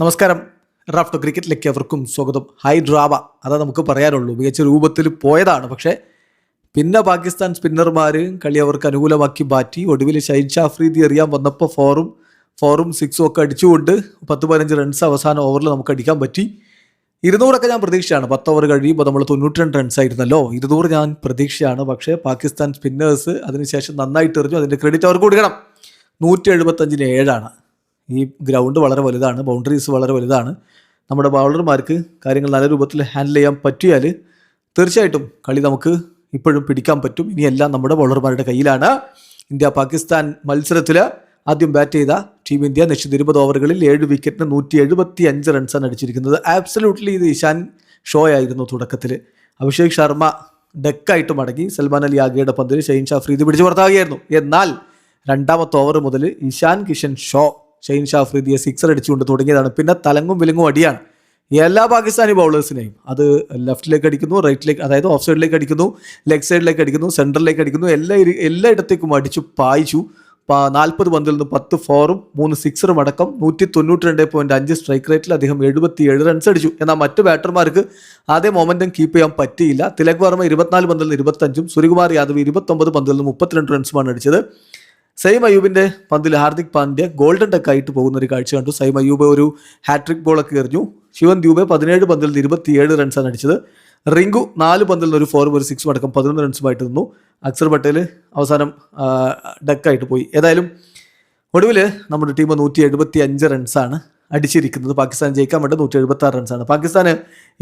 നമസ്കാരം. റാഫ്റ്റോ ക്രിക്കറ്റിലേക്ക് അവർക്കും സ്വാഗതം. ഹൈ ഡ്രാവ അതാ നമുക്ക് പറയാനുള്ളൂ മികച്ച രൂപത്തിൽ പോയതാണ്. പക്ഷേ പിന്നെ പാകിസ്ഥാൻ സ്പിന്നർമാർ കളി അവർക്ക് അനുകൂലമാക്കി മാറ്റി. ഒടുവിൽ ഷൈൻ ഷാഫ്രീദി എറിയാൻ വന്നപ്പോൾ ഫോറും ഫോറും സിക്സും ഒക്കെ അടിച്ചുകൊണ്ട് പത്ത് പതിനഞ്ച് റൺസ് അവസാന ഓവറിൽ നമുക്ക് അടിക്കാൻ പറ്റി. ഇരുന്നൂറൊക്കെ ഞാൻ പ്രതീക്ഷയാണ് പത്ത് ഓവർ കഴിയുമ്പോൾ നമ്മൾ തൊണ്ണൂറ്റി രണ്ട് റൺസ് ആയിരുന്നല്ലോ. ഇരുന്നൂറ് ഞാൻ പ്രതീക്ഷയാണ് പക്ഷേ പാകിസ്ഥാൻ സ്പിന്നേഴ്സ് അതിനുശേഷം നന്നായിട്ട് എറിഞ്ഞു. അതിന്റെ ക്രെഡിറ്റ് അവർക്ക് കൊടുക്കണം. നൂറ്റി എഴുപത്തഞ്ചിന് ഏഴാണ്. ഈ ഗ്രൗണ്ട് വളരെ വലുതാണ് ബൗണ്ടറീസ് വളരെ വലുതാണ്. നമ്മുടെ ബൗളർമാർക്ക് കാര്യങ്ങൾ നല്ല രൂപത്തിൽ ഹാൻഡിൽ ചെയ്യാൻ പറ്റിയാൽ തീർച്ചയായിട്ടും കളി നമുക്ക് ഇപ്പോഴും പിടിക്കാൻ പറ്റും. ഇനിയെല്ലാം നമ്മുടെ ബൗളർമാരുടെ കയ്യിലാണ്. ഇന്ത്യ പാകിസ്ഥാൻ മത്സരത്തിൽ ആദ്യം ബാറ്റ് ചെയ്ത ടീം ഇന്ത്യ നിശ്ചിത ഇരുപത് ഓവറുകളിൽ ഏഴ് വിക്കറ്റിന് നൂറ്റി എഴുപത്തി അഞ്ച് റൺസാണ് അടിച്ചിരിക്കുന്നത്. ആബ്സലൂട്ട്ലി ഇത് ഇഷാൻ ഷോ ആയിരുന്നു തുടക്കത്തിൽ അഭിഷേക് ശർമ്മ ഡെക്കായിട്ട് മടങ്ങി. സൽമാൻ അലി ആഗയുടെ പന്തിൽ ഷെയ്ൻ ഷാഫ്രീദ് പിടിച്ചു പുറത്താകുകയായിരുന്നു എന്നാൽ രണ്ടാമത്തെ ഓവർ മുതൽ ഇഷാൻ കിഷൻ ഷോ ഷെയ്ൻ ഷാഫ്രീദിയെ സിക്സർ അടിച്ചുകൊണ്ട് തുടങ്ങിയതാണ്. പിന്നെ തലങ്ങും വിലങ്ങും അടിയാണ്. എല്ലാ പാകിസ്ഥാനി ബൗളേഴ്സിനെയും അത് ലെഫ്റ്റിലേക്ക് അടിക്കുന്നു റൈറ്റിലേക്ക് അതായത് ഓഫ് സൈഡിലേക്ക് അടിക്കുന്നു ലെഗ് സൈഡിലേക്ക് അടിക്കുന്നു സെന്ററിലേക്ക് അടിക്കുന്നു എല്ലാ എല്ലാ എല്ലായിടത്തേക്കും അടിച്ചു പായിച്ചു. നാൽപ്പത് പന്തിൽ നിന്ന് പത്ത് ഫോറും മൂന്ന് സിക്സറും അടക്കം നൂറ്റി തൊണ്ണൂറ്റി രണ്ട് പോയിന്റ് അഞ്ച് സ്ട്രൈക്ക് റേറ്റിൽ അദ്ദേഹം എഴുപത്തി ഏഴ് റൺസ് അടിച്ചു. എന്നാൽ മറ്റ് ബാറ്റർമാർക്ക് അതേ മൊമെന്റം കീപ്പ് ചെയ്യാൻ പറ്റിയില്ല. തിലക് വർമ്മ ഇരുപത്തിനാല് പന്തിൽ നിന്ന് ഇരുപത്തഞ്ചും സൂര്യകുമാർ യാദവ് ഇരുപത്തൊമ്പത് പന്തിൽ നിന്ന് മുപ്പത്തിരണ്ട് റൺസുമാണ് അടിച്ചത്. സൈം അയ്യൂബിന്റെ പന്തിൽ ഹാർദിക് പാണ്ഡ്യ ഗോൾഡൻ ടെക്ക് ആയിട്ട് പോകുന്ന ഒരു കാഴ്ച കണ്ടു. സൈം അയ്യൂബ് ഒരു ഹാട്രിക് ബോളൊക്കെ എറിഞ്ഞു. ശിവൻ ദ്യൂബെ പതിനേഴ് പന്തിൽ ഇരുപത്തിയേഴ് റൺസാണ് അടിച്ചത്. റിങ്കു നാല് പന്തിൽ നിന്ന് ഒരു ഫോർ ഒരു സിക്സും അടക്കം പതിനൊന്ന് റൺസുമായിട്ട് നിന്നു. അക്സർ പട്ടേൽ അവസാനം ഡക്കായിട്ട് പോയി. ഏതായാലും ഒടുവിൽ നമ്മുടെ ടീം നൂറ്റി എഴുപത്തി അഞ്ച് റൺസാണ് അടിച്ചിരിക്കുന്നത്. പാകിസ്ഥാൻ ജയിക്കാൻ വേണ്ടി നൂറ്റി എഴുപത്തി ആറ് റൺസാണ് പാകിസ്ഥാന്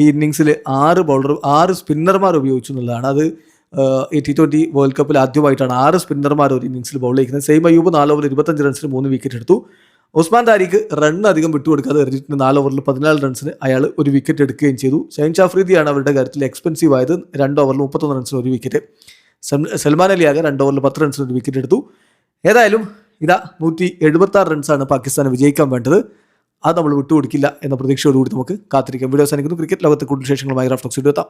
ഈ ഇന്നിങ്സിൽ ആറ് ബൗളർ ആറ് സ്പിന്നർമാർ ഉപയോഗിച്ചു എന്നുള്ളതാണ്. അത് ഈ ടി ട്വന്റി വേൾഡ് കപ്പിൽ ആദ്യമായിട്ടാണ് ആറ് സ്പിന്നർമാർ ഒരു ഇന്നിങ്സിൽ ബൗൾ ചെയ്യുന്നത് സെയിം അയ്യൂബ് നാല് ഓവർ ഇരുപത്തഞ്ച് റൺസിന് മൂന്ന് വിക്കറ്റ് എടുത്തു. ഉസ്മാൻ താരിഖ് റൺ അധികം വിട്ടുകൊടുക്കാതെ എറിഞ്ഞിട്ട് നാല് ഓവറിൽ പതിനാല് റൺസിന് അയാൾ ഒരു വിക്കറ്റ് എടുക്കുകയും ചെയ്തു. ഷൈൻ ഷാഫ്രീദിയാണ് അവരുടെ കാര്യത്തിൽ എക്സ്പെൻസീവ് ആയത്. രണ്ട് ഓവറിൽ മുപ്പത്തൊന്ന് റൺസിന് ഒരു വിക്കറ്റ് സൽമാൻ അലി ആകെ രണ്ട് ഓവറിൽ പത്ത് റൺസിന് ഒരു വിക്കറ്റ് എടുത്തു. ഏതായാലും ഇതാ നൂറ്റി എഴുപത്താറ് റൺസാണ് പാകിസ്ഥാന് വിജയിക്കാൻ വേണ്ടത്. അത് നമ്മൾ വിട്ടുകൊടുക്കില്ല എന്ന പ്രതീക്ഷയോടുകൂടി നമുക്ക് കാത്തിരിക്കാം. വീഡിയോ സാധിക്കുന്നു ക്രിക്കറ്റ് ലോകത്തെ കൂടുതൽ വിശേഷങ്ങളുമായി റാഫ്റ്റോക്സ് എത്താം